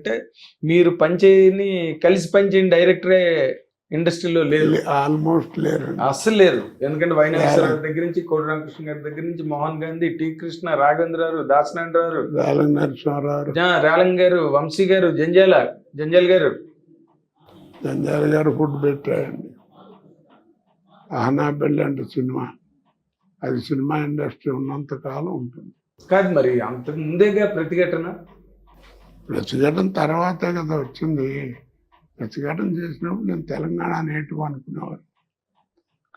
ఏంటంటే మీరు పనిచేయని కలిసి పనిచేయని డైరెక్టరే ఇండస్ట్రీలో లేదు ఆల్మోస్ట్ లేరు. అస్సలు లేరు. ఎందుకంటే వైనాశ్వర గారి దగ్గర నుంచి కోడి రామకృష్ణ గారి దగ్గర నుంచి మోహన్ గాంధీ టి కృష్ణ రాఘవేంద్రరావు వేల నరసింహారావు రాలంగ్ గారు వంశీ గారు జంజాల జంజాల్ గారు. జంజాల గారు ఫుడ్ పెట్టాడండి అహనాబెల్లి అంటే సినిమా. అది సినిమా ఇండస్ట్రీ ఉన్నంత కాలం ఉంటుంది. కాదు మరి అంతకు ముందేగా ప్రతిఘటన? ప్రతిఘటన తర్వాతే కదా వచ్చింది. ప్రతిఘటన చేసినప్పుడు నేను తెలంగాణ నేటివ్ అనుకునేవాడు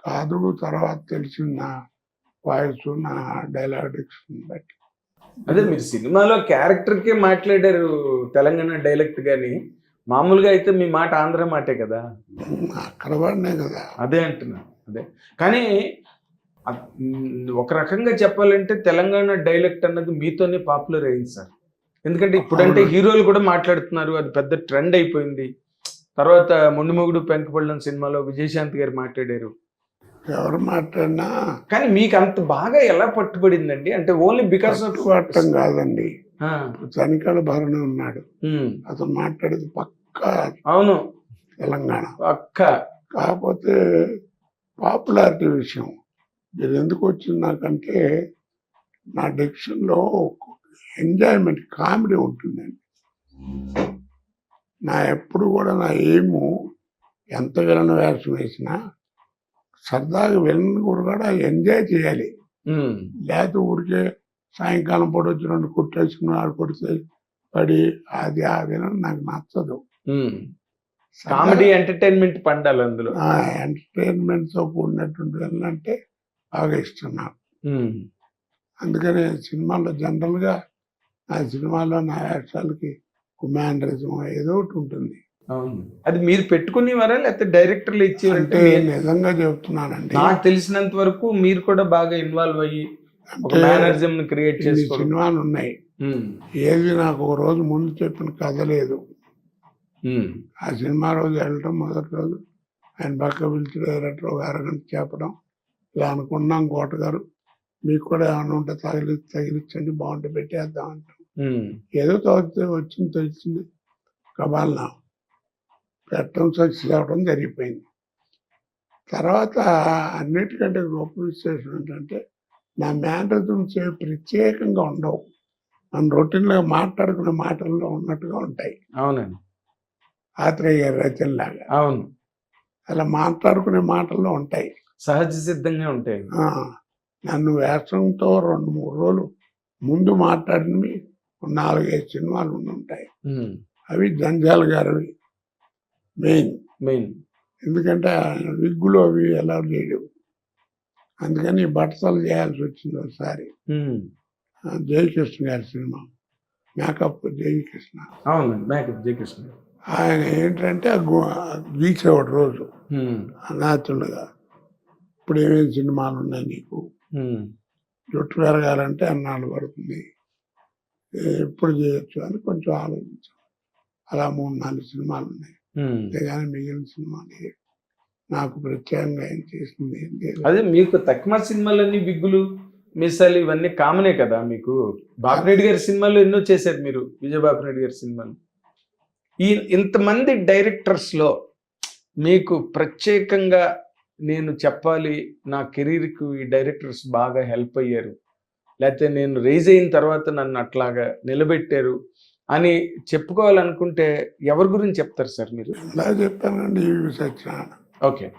కాదు తర్వాత తెలిసింది? నా వాయిస్ నా డైలాగ్ డిక్షన్ బట్టి. అదే మీరు సినిమాలో క్యారెక్టర్ కే మాట్లాడారు తెలంగాణ డైలెక్ట్ గాని. మామూలుగా అయితే మీ మాట ఆంధ్ర మాటే కదా. అక్కడ పడినాయి కదా. అదే అంటున్నా. అదే. కానీ ఒక రకంగా చెప్పాలంటే తెలంగాణ డైలెక్ట్ అన్నది మీతోనే పాపులర్ అయింది సార్. ఎందుకంటే ఇప్పుడంటే. హీరోలు కూడా మాట్లాడుతున్నారు అది పెద్ద ట్రెండ్ అయిపోయింది. తర్వాత మొండిమొగుడు పెంకపళ్ళం సినిమాలో విజయశాంతి గారు మాట్లాడారు. ఎవరు మాట్లాడినా కానీ మీకు అంత బాగా ఎలా పట్టుబడిందండి? అంటే ఓన్లీ బికాస్ ఆఫ్ పట్టం కాదండి. చనికాల భరణి ఉన్నాడు. అతను మాట్లాడేది పక్కా అవును. తెలంగాణ. అక్క కాకపోతే పాపులారిటీ విషయం. ఇది ఎందుకు వచ్చింది నాకంటే నా డిక్షన్లో ఎంజాయ్మెంట్ కామెడీ ఉంటుందండి. నా ఎప్పుడు కూడా నా ఏము ఎంత విలన్ వేషం వేసినా సరదాగా విలన్ కూడా ఎంజాయ్ చేయాలి. లేకపోతే ఊరికే సాయంకాలం పూట వచ్చి రెండు కుట్టేసుకుని ఆడు కొడితే పడి అది ఆ విలన్ నాకు నచ్చదు. కామెడీ ఎంటర్టైన్మెంట్ పండాలి అందులో. ఎంటర్టైన్మెంట్తో కూడినటువంటి విలన్ అంటే బాగా ఇష్టం నాకు. అందుకని సినిమాలో జనరల్గా నా సినిమాలో నా వేషాలకి కుమాండరిజం ఏదో ఒకటి ఉంటుంది. అది మీరు పెట్టుకునేవారా లేకపోతే డైరెక్టర్లు ఇచ్చేవారంటే అంటే నిజంగా చెప్తున్నానండి. నాకు తెలిసినంత వరకు మీరు కూడా బాగా ఇన్వాల్వ్ అయ్యి మేనరిజం క్రియేట్ చేసుకోవడం. సినిమాలు ఉన్నాయి. ఏది నాకు ఒక రోజు ముందు చెప్పిన కథ లేదు. ఆ సినిమా రోజు వెళ్ళటం మొదటి రోజు. ఆయన పక్క పిలిచి డైరెక్టర్ ఒక అరగంట చెప్పడం. ఇలా అనుకున్నాం కోట గారు మీకు కూడా ఏమైనా ఉంటే తగిలి తగిలించండి బాగుంటే పెట్టేద్దాం అంటాం. ఏదో తగ్గితే వచ్చింది తెలిసింది కబాల్నా పెట్టడం సక్సెస్ అవ్వడం జరిగిపోయింది. తర్వాత అన్నిటికంటే గొప్ప విశేషం ఏంటంటే నా మేనరిజమ్స్ ప్రత్యేకంగా ఉండవు. మన రొటీన్గా మాట్లాడుకునే మాటల్లో ఉన్నట్టుగా ఉంటాయి. అవునండి. ఆత్రేయ గారి రచనలాగా. అవును. అలా మాట్లాడుకునే మాటల్లో ఉంటాయి. సహజ సిద్ధంగా ఉంటాయి. నన్ను వేషంతో రెండు మూడు రోజులు ముందు మాట్లాడినవి నాలుగైదు సినిమాలు ఉంటాయి అవి జంజాల గారివి. మెయిన్. మెయిన్. ఎందుకంటే ఆయన విగ్గులు అవి ఎలా చేయడు అందుకని బట్టలు చేయాల్సి వచ్చింది ఒకసారి. జయకృష్ణ గారి cinema. Makeup Jayakrishna. Makeup Jayakrishna ఆయన ఏంటంటే గీసేవాడు రోజు. ఉమ్, నాచులుగా ఇప్పుడు ఏమేమి సినిమాలు ఉన్నాయి నీకు? జుట్టు పెరగాలంటే అన్నాళ్ళు పడుతుంది. ఎప్పుడు చేయొచ్చు అని కొంచెం ఆలోచించాం. అలా మూడు నాలుగు సినిమాలు ఉన్నాయి. అంతేగాని మిగిలిన సినిమాలు నాకు ప్రత్యేకంగా ఏం చేసింది అదే మీకు తక్కువ సినిమాలన్నీ బిగ్గులు మిసాలు ఇవన్నీ కామనే కదా మీకు? బాపిరెడ్డి గారి సినిమాలు ఎన్నో చేశారు మీరు విజయ బాపిరెడ్డి గారి సినిమాలు. ఈ ఇంతమంది డైరెక్టర్స్లో మీకు ప్రత్యేకంగా నేను చెప్పాలి నా కెరీర్కు ఈ డైరెక్టర్స్ బాగా హెల్ప్ అయ్యారు. లేకపోతే నేను రేజ్ అయిన తర్వాత నన్ను అట్లాగా నిలబెట్టారు అని చెప్పుకోవాలనుకుంటే ఎవరి గురించి చెప్తారు సార్ మీరు? ఎలా చెప్పానండి సత్యనారాయణ. ఓకే.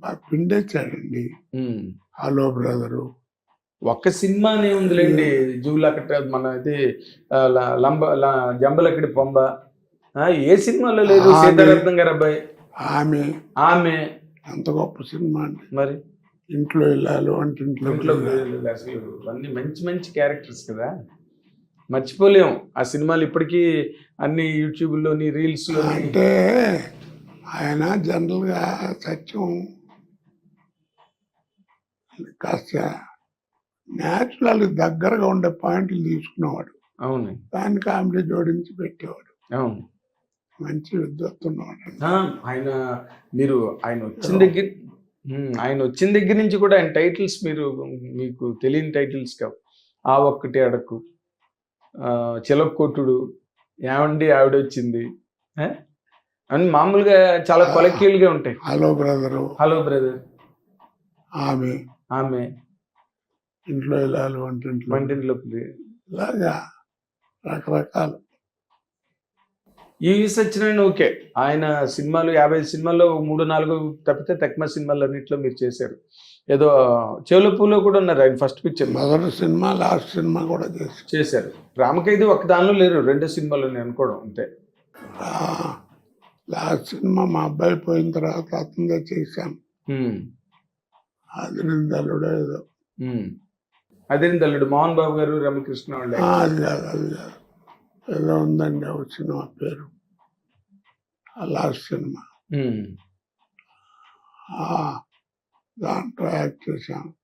బాగా పిండేచ్చాడండి హలో బ్రదరు. ఒక్క సినిమానే ఉందిలేండి. జూలకట మన ఇది లంబ జంబలకడి పొంబ. ఏ సినిమాలో లేదు. సీతారత్నం గారు అబ్బాయి? ఆమె. ఆమె. అంత గొప్ప సినిమా అండి. మరి? ఇంట్లో వెళ్ళాలి వంటింట్లో ఇంట్లో వెళ్ళాలి. అసలు. అన్ని మంచి మంచి క్యారెక్టర్స్ కదా. మర్చిపోలేం. ఆ సినిమాలు ఇప్పటికీ అన్ని యూట్యూబ్లోని రీల్స్లో అంటే ఆయన జనరల్గా సత్యం కాస్త న్యాచురల్ దగ్గరగా ఉండే పాయింట్లు తీసుకునేవాడు. అవును. దాన్ని కామెడీ జోడించి పెట్టేవాడు. అవును. మంచి విద్వత్తున్నవాడు ఆ, ఆయన మీరు ఆయన వచ్చిన దగ్గర ఆయన వచ్చిన దగ్గర నుంచి కూడా ఆయన టైటిల్స్ మీరు మీకు తెలియని టైటిల్స్ కావు. ఆ ఒక్కటి అడకు ఆ, చిలకొట్టుడు ఏమండి ఆవిడ వచ్చింది? అని మామూలుగా చాలా కొలక్యూల్గా ఉంటాయి. Hello brother. Hello brother. ఆమె. ఆమె. ఇంట్లో వెళ్ళాలి వంటింట్లో. వంటింట్లో ఇలాగా రకరకాలు. ఈ సత్యనారాయణ ఓకే. ఆయన సినిమాలు యాభై సినిమాల్లో మూడు నాలుగు తప్పితే తక్కువ సినిమాలు అన్నింటిలో మీరు చేశారు. ఏదో చెవుల పూలో కూడా ఉన్నారు ఆయన ఫస్ట్ పిక్చర్. మొదటి సినిమా లాస్ట్ సినిమా కూడా చేసి చేశారు. రామకైది ఒక దానిలో లేరు రెండు సినిమాలు నేను అనుకోవడం అంతే. లాస్ట్ సినిమా మా అబ్బాయి పోయిన తర్వాత అతనిదే చేశాను ఉమ్, అది నిందలుడో ఏదో. ఉమ్. అదే తల్లుడు మోహన్ బాబు గారు రమకృష్ణ వాళ్ళే. అది కాదు అది కాదు. ఏదో ఉందండి సినిమా పేరు. Last cinema. దాంట్లో యాక్ట్ చేశాను.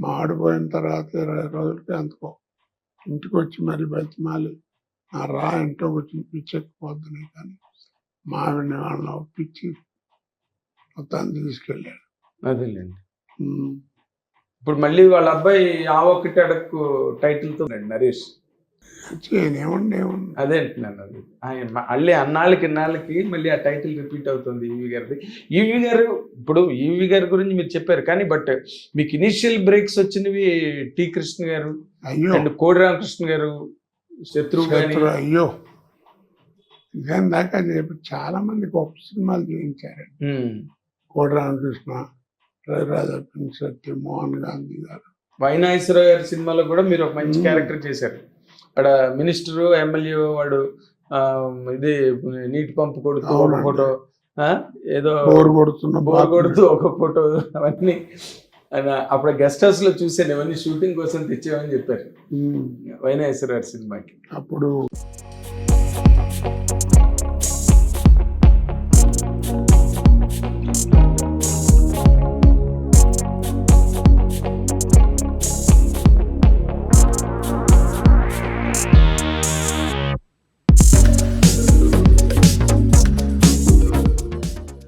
మా ఆడిపోయిన తర్వాత ఇరవై రోజులకి ఎంతకో ఇంటికి వచ్చి మరి బతిమాలి. నా రా ఇంట్లో వచ్చి పిచ్చెక్కిపోద్దునే కానీ మావిని వాళ్ళని ఒప్పించి మొత్తాన్ని తీసుకెళ్ళాడు. అదేలేండి. ఇప్పుడు మళ్ళీ వాళ్ళ అబ్బాయి ఆ ఒక్కటి అడక్కు టైటిల్తో ఉన్నాడు నరేష్. అదే అంటున్నాను అది. ఆయన మళ్ళీ అన్నాళ్ళకి ఇన్నాళ్ళకి మళ్ళీ ఆ టైటిల్ రిపీట్ అవుతుంది ఈవి గారిది. ఈవి గారు ఇప్పుడు ఈవి గారి గురించి మీరు చెప్పారు కానీ బట్ మీకు ఇనిషియల్ బ్రేక్స్ వచ్చినవి టి కృష్ణ గారు అయ్యో. అండ్ కోడి రామకృష్ణ గారు శత్రు అయ్యో. దాకా చాలా మంది గొప్ప సినిమాలు చేయించారు ఉమ్. కోడి రామకృష్ణ రవిరాజ మోహన్ గాంధీ గారు. వైనాయశ్వరరావు గారి సినిమాలో కూడా మీరు ఒక మంచి. క్యారెక్టర్ చేశారు. అక్కడ మినిస్టర్ ఎమ్మెల్యే వాడు ఇది నీటి పంపు కొడుతూ ఒక. ఫోటో ఏదో బోర్ కొడుతున్న బోర్. కొడుతూ ఒక ఫోటో అవన్నీ అప్పుడు గెస్ట్ హౌస్లో చూసాను ఇవన్నీ షూటింగ్ కోసం తెచ్చామని చెప్పారు ఉమ్. వైనాయశ్వర గారి సినిమాకి అప్పుడు